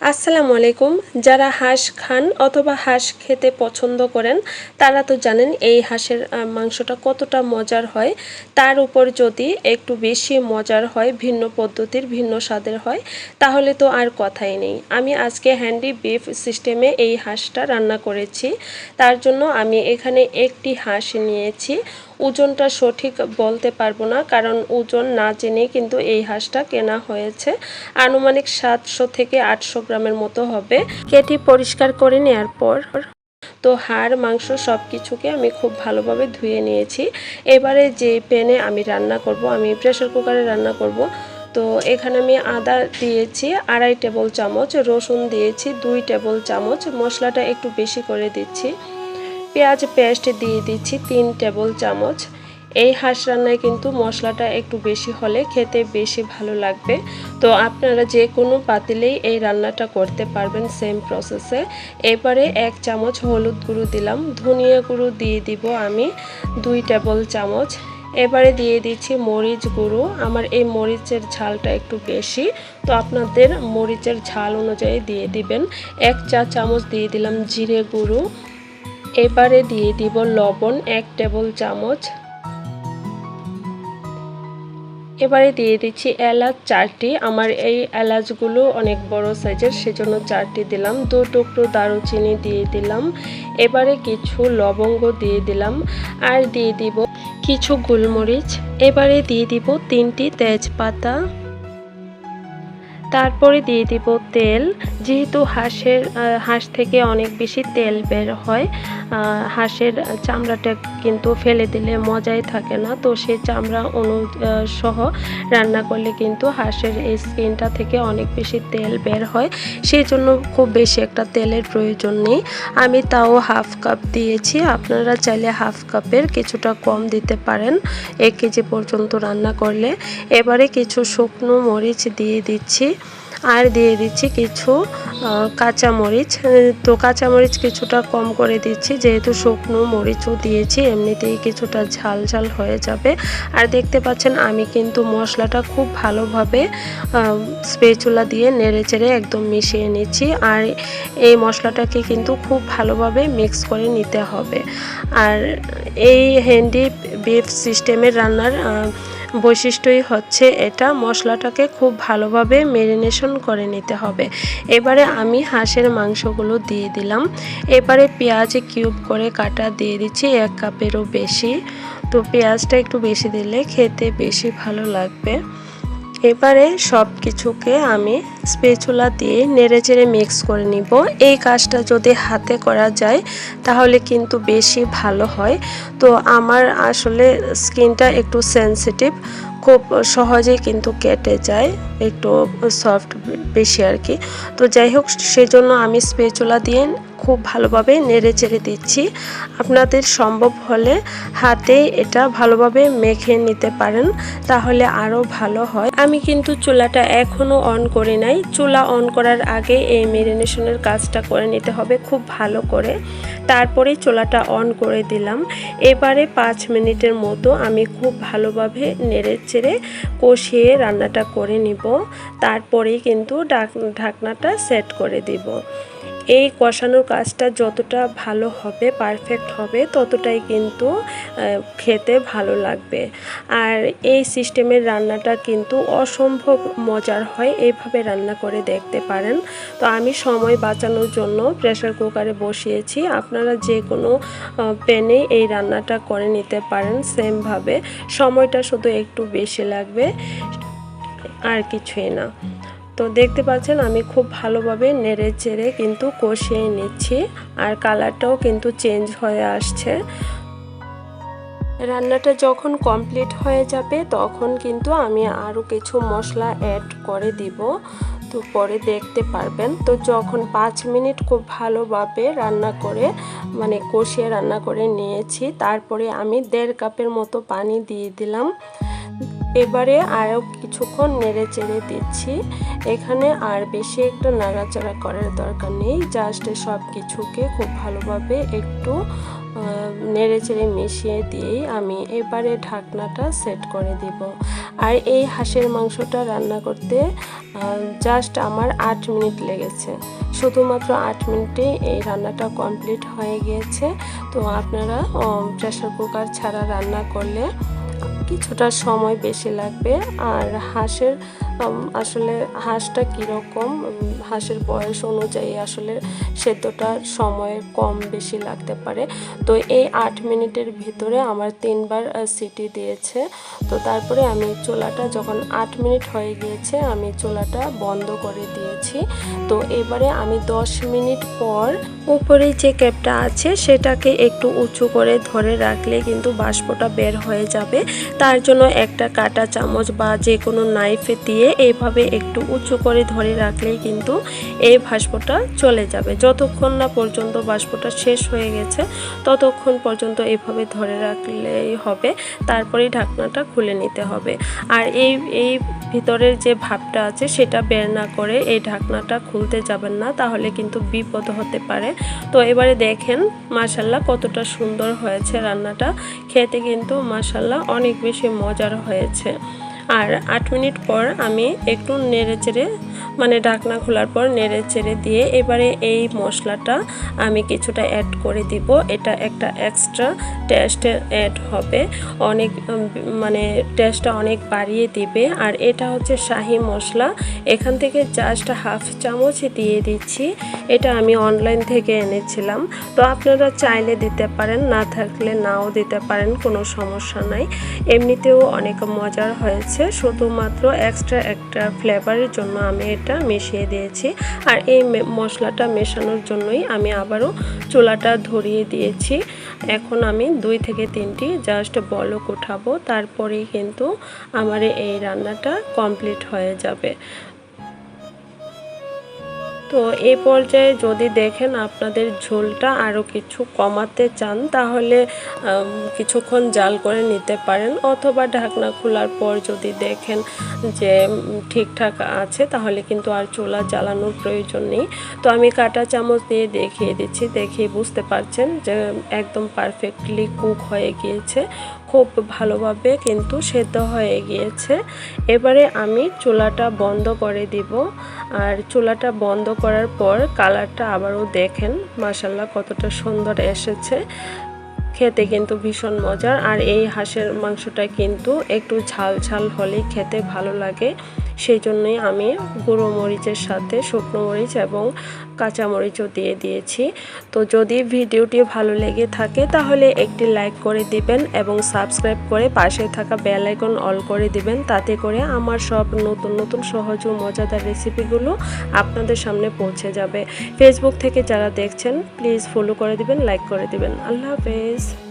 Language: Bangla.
আসসালামু আলাইকুম। যারা হাঁস খান অথবা হাঁস খেতে পছন্দ করেন, তারা তো জানেন এই হাঁসের মাংসটা কতটা মজার হয়। তার উপর যদি একটু বেশি মজার হয়, ভিন্ন পদ্ধতির, ভিন্ন স্বাদের হয়, তাহলে তো আর কথাই নেই। আমি আজকে হ্যান্ডি বিফ সিস্টেমে এই হাঁসটা রান্না করেছি। তার জন্য আমি এখানে একটি হাঁস নিয়েছি। ওজনটা সঠিক বলতে পারব না, কারণ ওজন না জেনে কিন্তু এই হাঁসটা কেনা হয়েছে। আনুমানিক সাতশো থেকে আটশো গ্রামের মতো হবে। কেটে পরিষ্কার করে নেওয়ার পর তো হাড়, মাংস সব কিছুকে আমি খুব ভালোভাবে ধুয়ে নিয়েছি। এবারে যে প্যানে আমি রান্না করব, আমি প্রেশার কুকারে রান্না করব। তো এখানে আমি আদা দিয়েছি আড়াই টেবিল চামচ, রসুন দিয়েছি দুই টেবিল চামচ, মশলাটা একটু বেশি করে দিচ্ছি। পেঁয়াজ পেস্ট দিয়ে দিচ্ছি তিন টেবিল চামচ। এই হাঁস রান্নায় কিন্তু মশলাটা একটু বেশি হলে খেতে বেশি ভালো লাগবে। তো আপনারা যে কোনো পাতিলেই এই রান্নাটা করতে পারবেন সেম প্রসেসে এবারে এক চামচ হলুদ গুঁড়ো দিলাম। ধনিয়া গুঁড়ো দিয়ে দিব আমি দুই টেবিল চামচ। এবারে দিয়ে দিচ্ছি মরিচ গুঁড়ো। আমার এই মরিচের ঝালটা একটু বেশি। তো আপনাদের মরিচের ঝাল অনুযায়ী দিয়ে দিবেন। এক চা চামচ দিয়ে দিলাম জিরে গুঁড়ো। এবারে দিয়ে দিব লবণ এক টেবিল চামচ। এবারে দিয়ে দিচ্ছি এলাচ চারটি। আমার এই এলাচগুলো অনেক বড় সাইজের, সেজন্য চারটি দিলাম। দু টুকরো দারুচিনি দিয়ে দিলাম। এবারে কিছু লবঙ্গ দিয়ে দিলাম। আর দিয়ে দিব কিছু গোলমরিচ। এবারে দিয়ে দিব তিনটি তেজপাতা। তারপরে দিয়ে দিব তেল। যেহেতু হাঁসের হাঁস থেকে অনেক বেশি তেল বের হয় হাঁসের চামড়াটা কিন্তু ফেলে দিলে মজাই থাকে না। তো সে চামড়া অনু সহ রান্না করলে কিন্তু হাঁসের এই স্কিনটা থেকে অনেক বেশি তেল বের হয়। সেই জন্য খুব বেশি একটা তেলের প্রয়োজন নেই। আমি তাও হাফ কাপ দিয়েছি। আপনারা চাইলে হাফ কাপের কিছুটা কম দিতে পারেন, এক কেজি পর্যন্ত রান্না করলে। এবারে কিছু শুকনো মরিচ দিয়ে দিচ্ছি। আর দিয়ে দিচ্ছি কিছু কাঁচামরিচ। তো কাঁচামরিচ কিছুটা কম করে দিচ্ছি, যেহেতু শুকনো মরিচও দিয়েছি, এমনিতেই কিছুটা ঝাল ঝাল হয়ে যাবে। আর দেখতে পাচ্ছেন, আমি কিন্তু মশলাটা খুব ভালোভাবে স্পেচুলা দিয়ে নেড়ে চেড়ে একদম মিশিয়ে নিচ্ছি। আর এই মশলাটাকে কিন্তু খুব ভালোভাবে মিক্স করে নিতে হবে। আর এই হ্যান্ডি বিফ সিস্টেমের রান্নার বৈশিষ্ট্যই হচ্ছে এটা, মশলাটাকে খুব ভালোভাবে মেরিনেশন করে নিতে হবে। এবারে আমি হাঁসের মাংসগুলো দিয়ে দিলাম। এবারে পেঁয়াজ কিউব করে কাটা দিয়ে দিচ্ছি, এক কাপেরও বেশি। তো পেঁয়াজটা একটু বেশি দিলে খেতে বেশি ভালো লাগবে। এবারে সব কিছুকে আমি স্পেচুলা দিয়ে নেড়ে চেড়ে মিক্স করে নিব। এই কাজটা যদি হাতে করা যায়, তাহলে কিন্তু বেশি ভালো হয়। তো আমার আসলে স্কিনটা একটু সেন্সিটিভ, খুব সহজেই কিন্তু কেটে যায়, একটু সফট বেশি আর কি। তো যাই হোক, সেজন্য আমি স্পেচুলা দিয়ে খুব ভালোভাবে নেড়ে চেড়ে দিচ্ছি। আপনাদের সম্ভব হলে হাতে এটা ভালোভাবে মেখে নিতে পারেন, তাহলে আরও ভালো হয়। আমি কিন্তু চুলাটা এখনও অন করি নাই। চুলা অন করার আগে এই মেরিনেশনের কাজটা করে নিতে হবে খুব ভালো করে। তারপরে চুলাটা অন করে দিলাম। এবারে পাঁচ মিনিটের মতো আমি খুব ভালোভাবে নেড়ে চেড়ে কষিয়ে রান্নাটা করে নিব। তারপরেই কিন্তু ঢাকনাটা সেট করে দিব। এই কষানোর কাজটা যতটা ভালো হবে পারফেক্ট হবে, ততটাই কিন্তু খেতে ভালো লাগবে। আর এই সিস্টেমের রান্নাটা কিন্তু অসম্ভব মজার হয় এইভাবে রান্না করে দেখতে পারেন। তো আমি সময় বাঁচানোর জন্য প্রেশার কুকারে বসিয়েছি। আপনারা যে কোনো প্যানে এই রান্নাটা করে নিতে পারেন সেমভাবে সময়টা শুধু একটু বেশি লাগবে, আর কিছুই না। তো দেখতে পাচ্ছেন, আমি খুব ভালোভাবে নেড়ে চেড়ে কিন্তু কষিয়ে নিচ্ছি আর কালারটাও কিন্তু চেঞ্জ হয়ে আসছে। রান্নাটা যখন কমপ্লিট হয়ে যাবে, তখন কিন্তু আমি আরও কিছু মশলা অ্যাড করে দিব। তো পরে দেখতে পারবেন। তো যখন পাঁচ মিনিট খুব ভালোভাবে রান্না করে মানে কষিয়ে রান্না করে নিয়েছি, তারপরে আমি দেড় কাপের মতো পানি দিয়ে দিলাম। এবারে আরও কিছুক্ষণ নেড়ে চেড়ে দিচ্ছি। এখানে আর বেশি একটু নাড়াচাড়া করার দরকার নেই। জাস্ট সব কিছুকে খুব ভালোভাবে একটু নেড়ে চেড়ে মিশিয়ে দিয়েই আমি এবারে ঢাকনাটা সেট করে দিব। আর এই হাঁসের মাংসটা রান্না করতে জাস্ট আমার আট মিনিট লেগেছে। শুধুমাত্র আট মিনিটে এই রান্নাটা কমপ্লিট হয়ে গিয়েছে। তো আপনারা প্রেশার কুকার ছাড়া রান্না করলে কিছুটা সময় বেশি লাগবে। আর হাঁসের আসলে হাঁসটা কীরকম হাঁসের বয়স অনুযায়ী আসলে সেদ্ধটার সময় কম বেশি লাগতে পারে। তো এই আট মিনিটের ভিতরে আমার তিনবার সিটি দিয়েছে। তো তারপরে আমি চোলাটা যখন আট মিনিট হয়ে গিয়েছে, আমি চোলাটা বন্ধ করে দিয়েছি। তো এবারে আমি দশ মিনিট পর উপরে যে ক্যাপটা আছে, সেটাকে একটু উঁচু করে ধরে রাখলে কিন্তু বাষ্পটা বের হয়ে যাবে। তার জন্য একটা কাটা চামচ বা যে কোনো নাইফে দিয়ে এইভাবে একটু উঁচু করে ধরে রাখলেই কিন্তু এই বাষ্পটা চলে যাবে। যতক্ষণ না পর্যন্ত বাষ্পটা শেষ হয়ে গেছে, ততক্ষণ পর্যন্ত এইভাবে ধরে রাখলেই হবে। তারপরেই ঢাকনাটা খুলে নিতে হবে। আর এই এই ভিতরের যে ভাবটা আছে, সেটা বের না করে এই ঢাকনাটা খুলতে যাবেন না, তাহলে কিন্তু বিপদ হতে পারে। তো এবারে দেখেন মাসাল্লাহ কতটা সুন্দর হয়েছে রান্নাটা। খেতে কিন্তু মাসাল্লাহ অনেক বেশি মজার হয়েছে। আর আট মিনিট পর আমি একটু নেড়ে চেড়ে মানে ঢাকনা খোলার পর নেড়ে চেড়ে দিয়ে এবারে এই মশলাটা আমি কিছুটা অ্যাড করে দিব। এটা একটা এক্সট্রা টেস্টের অ্যাড হবে। অনেক মানে টেস্টটা অনেক বাড়িয়ে দিবে। আর এটা হচ্ছে শাহি মশলা। এখান থেকে জাস্ট হাফ চামচ দিয়ে দিচ্ছি। এটা আমি অনলাইন থেকে এনেছিলাম। তো আপনারা চাইলে দিতে পারেন, না থাকলে নাও দিতে পারেন, কোনো সমস্যা নাই। এমনিতেও অনেক মজার হয়েছে। শুধুমাত্র এক্সট্রা একটা ফ্লেভারের জন্য আমি এটা মিশিয়ে দিয়েছি। আর এই মশলাটা মেশানোর জন্যই আমি আবারও চুলাটা ধরিয়ে দিয়েছি। এখন আমি দুই থেকে তিনটি জাস্ট বলক উঠাবো। তারপরেই কিন্তু আমার এই রান্নাটা কমপ্লিট হয়ে যাবে। তো এই পর্যায়ে যদি দেখেন আপনাদের ঝোলটা আরও কিছু কমাতে চান, তাহলে কিছুক্ষণ জাল করে নিতে পারেন। অথবা ঢাকনা খোলার পর যদি দেখেন যে ঠিকঠাক আছে, তাহলে কিন্তু আর চুলা জ্বালানোর প্রয়োজন নেই। তো আমি কাটা চামচ দিয়ে দেখিয়ে দিচ্ছি দেখিয়ে বুঝতে পারছেন যে, একদম পারফেক্টলি কুক হয়ে গিয়েছে। খুব ভালোভাবে কিন্তু সেদ্ধ হয়ে গিয়েছে। এবারে আমি চুলাটা বন্ধ করে দিব। আর চুলাটা বন্ধ করার পর কালারটা আবারও দেখেন মাসাল্লাহ কতটা সুন্দর এসেছে। খেতে কিন্তু ভীষণ মজার। আর এই হাঁসের মাংসটা কিন্তু একটু ঝাল ঝাল হলেই খেতে ভালো লাগে। সেই জন্যই আমি গুঁড়ো মরিচের সাথে শুকনো মরিচ এবং কাঁচা মরিচও দিয়ে দিয়েছি। তো যদি ভিডিওটি ভালো লেগে থাকে, তাহলে একটি লাইক করে দিবেন এবং সাবস্ক্রাইব করে পাশে থাকা বেল আইকন অল করে দিবেন। তাতে করে আমার সব নতুন নতুন, সহজ ও মজাদার রেসিপিগুলো আপনাদের সামনে পৌঁছে যাবে। ফেসবুক থেকে যারা দেখছেন, প্লিজ ফলো করে দিবেন, লাইক করে দিবেন। আল্লাহ হাফেজ।